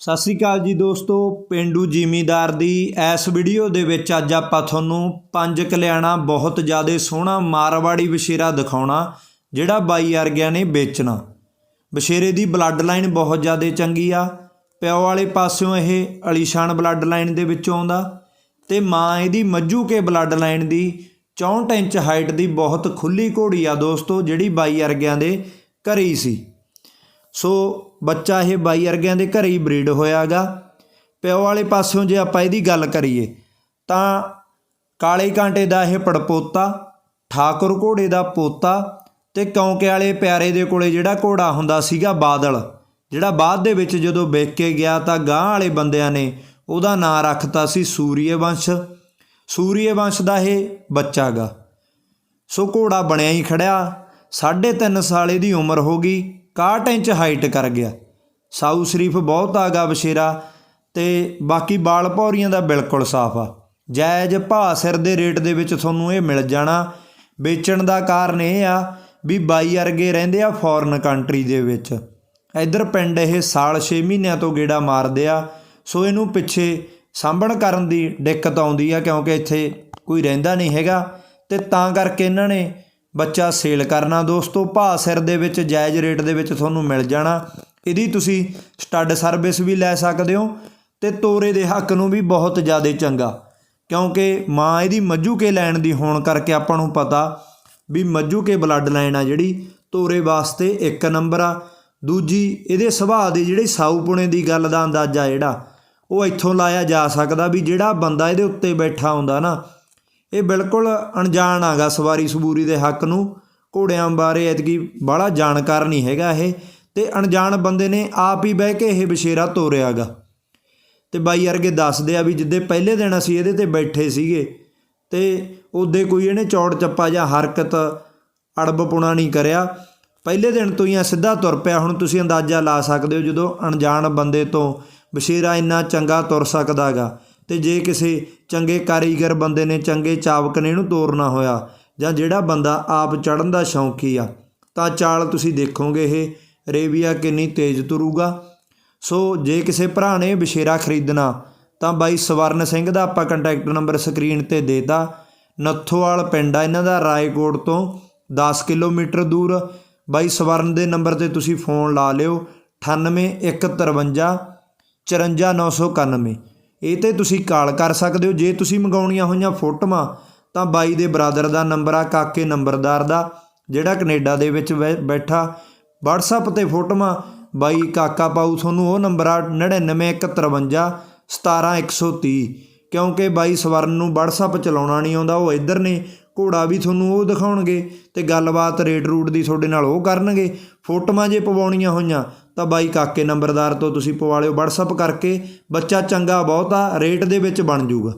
ਸਤਿ ਸ੍ਰੀ ਅਕਾਲ ਜੀ ਦੋਸਤੋ, ਪਿੰਡੂ ਜ਼ਿਮੀਦਾਰ ਦੀ ਇਸ ਵੀਡੀਓ ਦੇ ਵਿੱਚ ਅੱਜ ਆਪਾਂ ਤੁਹਾਨੂੰ ਪੰਜ ਕਲਿਆਣਾ ਬਹੁਤ ਜ਼ਿਆਦਾ ਸੋਹਣਾ ਮਾਰਵਾੜੀ ਬਸ਼ੇਰਾ ਦਿਖਾਉਣਾ, ਜਿਹੜਾ ਬਾਈ ਵਰਗਿਆਂ ਨੇ ਵੇਚਣਾ। ਬਸ਼ੇਰੇ ਦੀ ਬਲੱਡ ਲਾਈਨ ਬਹੁਤ ਜ਼ਿਆਦਾ ਚੰਗੀ ਆ। ਪਿਓ ਵਾਲੇ ਪਾਸਿਓਂ ਇਹ ਅਲੀਸ਼ਾਨ ਬਲੱਡ ਲਾਈਨ ਦੇ ਵਿੱਚੋਂ ਆਉਂਦਾ ਤੇ ਮਾਂ ਇਹਦੀ ਮੱਝੂ ਕੇ ਬਲੱਡ ਲਾਈਨ ਦੀ 64 ਇੰਚ ਹਾਈਟ ਦੀ ਬਹੁਤ ਖੁੱਲੀ ਘੋੜੀ ਆ ਦੋਸਤੋ, ਜਿਹੜੀ ਬਾਈ ਅਰਗਿਆਂ ਦੇ ਘਰੇ ਹੀ ਸੀ। ਸੋ ਬੱਚਾ ਇਹ ਬਾਈ ਅਰਗਿਆਂ ਦੇ ਘਰੇ ਹੀ ਬਰੀਡ ਹੋਇਆਗਾ। ਪਿਓ ਵਾਲੇ ਪਾਸਿਓਂ ਜੇ ਆਪਾਂ ਇਹਦੀ ਗੱਲ ਕਰੀਏ, ਤਾਂ ਕਾਲੇ ਕਾਂਟੇ ਦਾ ਇਹ ਪੜਪੋਤਾ, ਠਾਕੁਰ ਘੋੜੇ ਦਾ ਪੋਤਾ ਤੇ ਕੌਂਕੇ ਵਾਲੇ ਪਿਆਰੇ ਦੇ ਕੋਲੇ ਜਿਹੜਾ ਘੋੜਾ ਹੁੰਦਾ ਸੀਗਾ ਬਾਦਲ, ਜਿਹੜਾ ਬਾਅਦ ਦੇ ਵਿੱਚ ਜਦੋਂ ਵੇਖ ਕੇ ਗਿਆ ਤਾਂ ਗਾਂ ਵਾਲੇ ਬੰਦਿਆਂ ਨੇ ਉਹਦਾ ਨਾਂ ਰੱਖਤਾ ਸੀ ਸੂਰੀਏ ਵੰਸ਼ ਦਾ ਇਹ ਬੱਚਾ ਗਾ ਸੋ ਘੋੜਾ ਬਣਿਆ ਹੀ ਖੜਿਆ 3.5 ਸਾਲ ਇਹਦੀ ਉਮਰ ਹੋ ਗਈ। 61 ਇੰਚ ਹਾਈਟ ਕਰ ਗਿਆ। ਸਾਊ ਸ਼ਰੀਫ ਬਹੁਤ ਆਗਾ ਬਸ਼ੇਰਾ ਤੇ ਬਾਕੀ ਬਾਲ ਭੌਰੀਆਂ ਦਾ ਬਿਲਕੁਲ ਸਾਫ਼ ਆ। ਜਾਇਜ਼ ਭਾਅ ਸਿਰ ਦੇ ਰੇਟ ਦੇ ਵਿੱਚ ਤੁਹਾਨੂੰ ਇਹ ਮਿਲ ਜਾਣਾ। ਵੇਚਣ ਦਾ ਕਾਰਨ ਇਹ ਆ ਵੀ ਬਾਈ ਵਰਗੇ ਰਹਿੰਦੇ ਆ ਫੋਰਨ ਕੰਟਰੀ ਦੇ ਵਿੱਚ। ਇੱਧਰ ਪਿੰਡ ਇਹ ਸਾਲ 6 ਮਹੀਨਿਆਂ ਤੋਂ ਗੇੜਾ ਮਾਰਦੇ ਆ, ਸੋ ਇਹਨੂੰ ਪਿੱਛੇ ਸਾਂਭਣ ਕਰਨ ਦੀ ਦਿੱਕਤ ਆਉਂਦੀ ਆ ਕਿਉਂਕਿ ਇੱਥੇ ਕੋਈ ਰਹਿੰਦਾ ਨਹੀਂ ਹੈਗਾ ਤੇ ਤਾਂ ਕਰਕੇ ਇਹਨਾਂ ਨੇ ਬੱਚਾ ਸੇਲ ਕਰਨਾ ਦੋਸਤੋ ਭਾ ਸਿਰ ਦੇ ਵਿੱਚ, ਜਾਇਜ਼ ਰੇਟ ਦੇ ਵਿੱਚ ਤੁਹਾਨੂੰ ਮਿਲ ਜਾਣਾ। ਇਹਦੀ ਤੁਸੀਂ ਸਟੱਡ ਸਰਵਿਸ ਵੀ ਲੈ ਸਕਦੇ ਹੋ ਤੇ ਤੋਰੇ ਦੇ ਹੱਕ ਨੂੰ ਵੀ ਬਹੁਤ ਜ਼ਿਆਦਾ ਚੰਗਾ। ਕਿਉਂਕਿ ਮਾਂ ਇਹਦੀ ਮੱਝੂ ਕੇ ਲੈਣ ਦੀ ਹੋਣ ਕਰਕੇ ਆਪਾਂ ਨੂੰ ਪਤਾ ਵੀ ਮੱਝੂ ਕੇ ਬਲੱਡ ਲਾਈਨ ਆ ਜਿਹੜੀ, ਤੋਰੇ ਵਾਸਤੇ ਇੱਕ ਨੰਬਰ ਆ। ਦੂਜੀ, ਇਹਦੇ ਸੁਭਾਅ ਦੀ ਜਿਹੜੀ ਸਾਊਪੁਣੇ ਦੀ ਗੱਲ ਦਾ ਅੰਦਾਜ਼ਾ ਜਿਹੜਾ, ਉਹ ਇੱਥੋਂ ਲਾਇਆ ਜਾ ਸਕਦਾ ਵੀ ਜਿਹੜਾ ਬੰਦਾ ਇਹਦੇ ਉੱਤੇ ਬੈਠਾ ਹੁੰਦਾ ਨਾ ਇਹ ਬਿਲਕੁਲ ਅਣਜਾਣ ਆਗਾ ਸਵਾਰੀ ਸਬੂਰੀ ਦੇ ਹੱਕ ਨੂੰ। ਘੋੜਿਆਂ ਬਾਰੇ ਐਤਕੀ ਬਾਹਲਾ ਜਾਣਕਾਰ ਨਹੀਂ ਹੈਗਾ ਇਹ। ਤੇ ਅਣਜਾਣ ਬੰਦੇ ਨੇ ਆਪ ਹੀ ਬਹਿ ਕੇ ਇਹ ਬਸ਼ੇਰਾ ਤੋਰਿਆਗਾ ਤੇ ਬਾਈ ਵਰਗੇ ਦੱਸਦੇ ਆ ਵੀ ਜਿੱਦੇ ਪਹਿਲੇ ਦਿਨ ਅਸੀਂ ਇਹਦੇ ਤੇ ਬੈਠੇ ਸੀਗੇ, ਤੇ ਉਹਦੇ ਕੋਈ ਇਹਨੇ ਚੌੜ ਚੱਪਾ ਜਾਂ ਹਰਕਤ ਅੜਬ ਪੁਣਾ ਨਹੀਂ ਕਰਿਆ। ਪਹਿਲੇ ਦਿਨ ਤੋਂ ਹੀ ਆ ਸਿੱਧਾ ਤੁਰ ਪਿਆ, ਹੁਣ ਤੁਸੀਂ ਅੰਦਾਜ਼ਾ ਲਾ ਸਕਦੇ ਹੋ ਜਦੋਂ ਅਣਜਾਣ ਬੰਦੇ ਤੋਂ ਬਸ਼ੇਰਾ ਇੰਨਾ ਚੰਗਾ ਤੁਰ ਸਕਦਾਗਾ ਤੇ ਜੇ ਕਿਸੇ ਚੰਗੇ ਕਾਰੀਗਰ ਬੰਦੇ ਨੇ ਚੰਗੇ ਚਾਵਕ ਨੇ ਇਹਨੂੰ ਤੋਰਨਾ ਹੋਇਆ ਜਾਂ ਜਿਹੜਾ ਬੰਦਾ ਆਪ ਚੜਨ ਦਾ ਸ਼ੌਂਕੀ ਆ, ਤਾਂ ਚਾਲ ਤੁਸੀਂ ਦੇਖੋਗੇ ਇਹ, ਰੇਵੀਆ ਕਿੰਨੀ ਤੇਜ਼ ਤੁਰੂਗਾ। ਸੋ ਜੇ ਕਿਸੇ ਭਰਾ ਨੇ ਬਸ਼ੇਰਾ ਖਰੀਦਣਾ, ਤਾਂ ਬਾਈ ਸਵਰਨ ਸਿੰਘ ਦਾ ਆਪਾਂ ਕੰਟੈਕਟ ਨੰਬਰ ਸਕਰੀਨ ਤੇ ਦੇਤਾ। ਨੱਥੋਵਾਲ ਪਿੰਡ ਆ ਇਹਨਾਂ ਦਾ, ਰਾਏਕੋਟ ਤੋਂ 10 ਕਿਲੋਮੀਟਰ ਦੂਰ। ਬਾਈ ਸਵਰਨ ਦੇ ਨੰਬਰ ਤੇ ਤੁਸੀਂ ਫੋਨ ਲਾ ਲਿਓ 9815 54991 ਇਹ ਤੇ ਤੁਸੀਂ ਕਾਲ ਕਰ ਸਕਦੇ ਹੋ। ਜੇ ਤੁਸੀਂ ਮੰਗਾਉਣੀਆਂ ਹੋਈਆਂ ਫੋਟੋਆਂ, ਤਾਂ ਬਾਈ ਦੇ ਬ੍ਰਦਰ ਦਾ ਨੰਬਰ ਆ, ਕਾਕੇ ਨੰਬਰਦਾਰ ਦਾ, ਜਿਹੜਾ ਕੈਨੇਡਾ ਦੇ ਵਿੱਚ ਬੈ- ਬੈਠਾ। WhatsApp ਤੇ ਫੋਟੋਆਂ, ਬਾਈ ਕਾਕਾ ਪਾਉ ਤੁਹਾਨੂੰ ਉਹ ਨੰਬਰ ਆ 99153 17130 ਕਿਉਂਕਿ ਬਾਈ ਸਵਰਨ ਨੂੰ WhatsApp ਚਲਾਉਣਾ ਨਹੀਂ ਆਉਂਦਾ, ਉਹ ਇੱਧਰ ਨੇ। ਘੋੜਾ ਵੀ ਤੁਹਾਨੂੰ ਉਹ ਦਿਖਾਉਣਗੇ ਤੇ ਗੱਲਬਾਤ ਰੇਟ ਰੂਟ ਦੀ ਤੁਹਾਡੇ ਨਾਲ ਉਹ ਕਰਨਗੇ। ਫੋਟੋਆਂ ਜੇ ਪਵਾਉਣੀਆਂ ਹੋਈਆਂ, ਤਾਂ ਬਾਈ ਕਾਕੇ ਨੰਬਰਦਾਰ ਤੋਂ ਤੁਸੀਂ ਪਵਾ ਲਿਓ WhatsApp ਕਰਕੇ। ਬੱਚਾ ਚੰਗਾ ਬਹੁਤਾ, ਰੇਟ ਦੇ ਵਿੱਚ ਬਣ ਜਾਊਗਾ